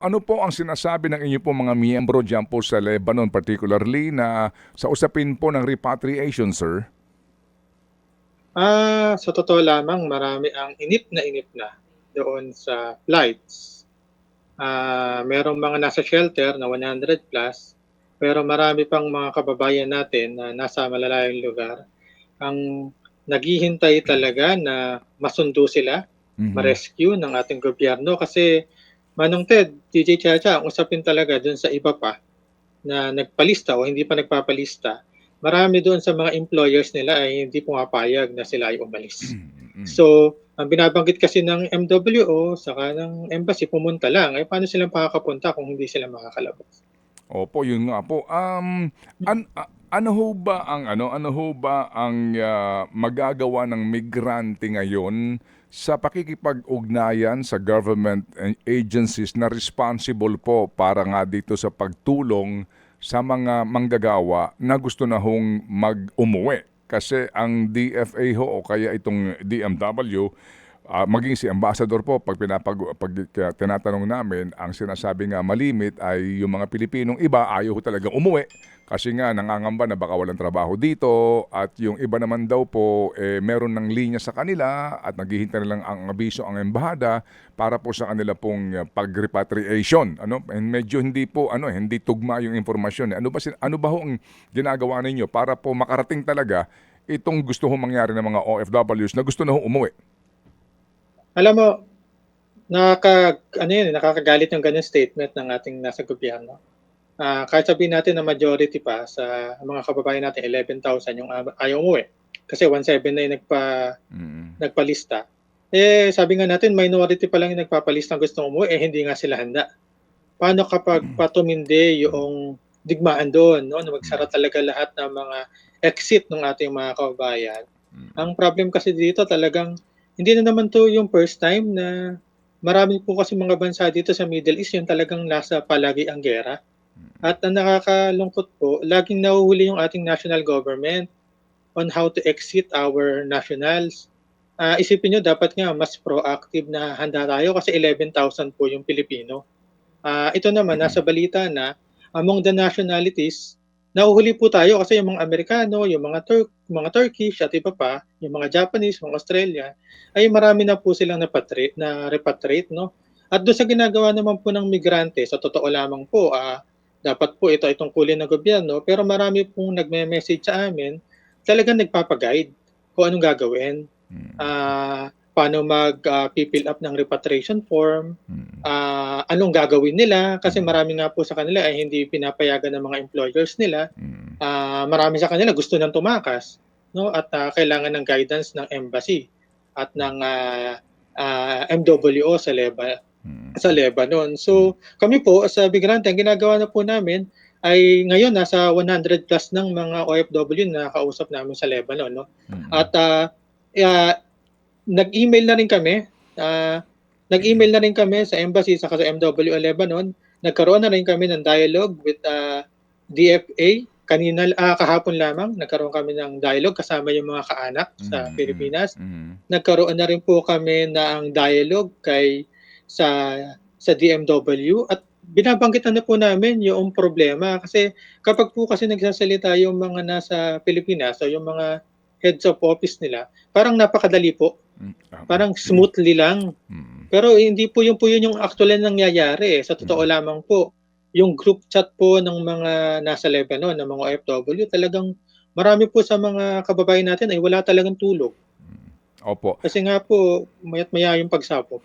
Ano po ang sinasabi ng inyo po mga miyembro dyan po sa Lebanon particularly na sa usapin po ng repatriation, sir? Ah, sa totoo lamang marami ang inip na inip na doon sa flights. Ah, merong mga nasa shelter na 100 plus, pero marami pang mga kababayan natin na nasa malalayong lugar ang naghihintay talaga na masundo sila, Mhm. ma-rescue ng ating gobyerno kasi Manong Ted, DJ Chacha, ang usapin talaga doon sa iba pa na nagpalista o hindi pa nagpapalista, marami doon sa mga employers nila ay hindi pumapayag na sila ay umalis. Mhm. So, ang binabanggit kasi ng MWO saka ng embassy pumunta lang, eh paano sila makakapunta kung hindi sila makakalabas? Opo, yun nga po. Um, an- a- ano ho ba ang ano ano ho ba ang ah, magagawa ng migrante ngayon sa pakikipag-ugnayan sa government and agencies na responsible po para nga dito sa pagtulong sa mga manggagawa na gusto na hong mag-umuwi? Kasi ang DFA ho o kaya itong DMW Ah, maging si ambassador po pag pinapag pag tinatanong namin ang sinasabi nga malimit ay yung mga Pilipinong iba ayaw ho talagang umuwi kasi nga nangangamba na baka walang trabaho dito at yung iba naman daw po eh, meron ng linya sa kanila at naghihintay na lang ang abiso ang embahada para po sa kanila pong uh, pag-repatriation. Ano? And medyo hindi po ano hindi tugma yung impormasyon ano ba ano ba ho ang ginagawa ninyo para po makarating talaga itong gusto ho mangyari ng mga OFWs na gusto na ho umuwi? Alam mo, nakaka, ano yun, nakakagalit yung ganyan statement ng ating nasa gobyerno. Ah, kahit sabihin natin na majority pa sa mga kababayan natin, 11,000 yung ayaw umuwi. Kasi 1.7 na yung nagpa, Mm. nagpalista. Eh, sabi nga natin, minority pa lang yung nagpapalista ng gustong umuwi, eh hindi nga sila handa. Paano kapag patumindi yung digmaan doon, no? na magsara talaga lahat ng mga exit ng ating mga kababayan? Mm. Ang problem kasi dito talagang, hindi na naman to yung first time na marami po kasi mga bansa dito sa Middle East yung talagang nasa palagi ang gera. At ang nakakalungkot po, laging nahuhuli yung ating national government on how to exit our nationals. Ah, isipin nyo, dapat nga mas proactive na handa tayo kasi 11,000 po yung Pilipino. Ah, ito naman, nasa balita na among the nationalities, nahuhuli po tayo kasi yung mga Amerikano, yung mga Turk, mga Turkish at iba pa, yung mga Japanese, mga Australia, ay marami na po silang napatriate, na repatriate, no? At doon sa ginagawa naman po ng migrante, sa totoo lamang po, ah, dapat po ito itong kulin ng gobyerno, pero marami pong nagme-message sa amin, talagang nagpapaguide kung anong gagawin, Mm. ah, paano mag-fill up ng repatriation form, Mm. ah, anong gagawin nila, kasi marami nga po sa kanila ay hindi pinapayagan ng mga employers nila, Mm. Ah, marami sa kanila gusto nang tumakas, no? At ah, kailangan ng guidance ng embassy at ng ah, ah, MWO sa Leba Mm. sa Lebanon. So, kami po sa Migrante, ang ginagawa na po namin ay ngayon nasa 100 plus ng mga OFW na kausap namin sa Lebanon, no? Mm. At ah, ah, nag-email na rin kami, ah, nag-email na rin kami sa embassy sa sa MWO Lebanon. Nagkaroon na rin kami ng dialogue with ah, DFA kanina ah, kahapon lamang nagkaroon kami ng dialogue kasama yung mga kaanak sa Mm, Pilipinas. Mm. Nagkaroon na rin po kami na ang dialogue kay sa sa DMW at binabanggit na po namin yung problema kasi kapag po kasi nagsasalita yung mga nasa Pilipinas o yung mga heads of office nila, parang napakadali po, Mm. Ah, parang smoothly lang. Mm. Pero hindi po yung po yun yung actual na nangyayari. eh. Sa totoo lamang po, yung group chat po ng mga nasa Lebanon, ng mga OFW, talagang marami po sa mga kababayan natin ay wala talagang tulog. Opo. Kasi nga po, mayat maya yung pagsapot.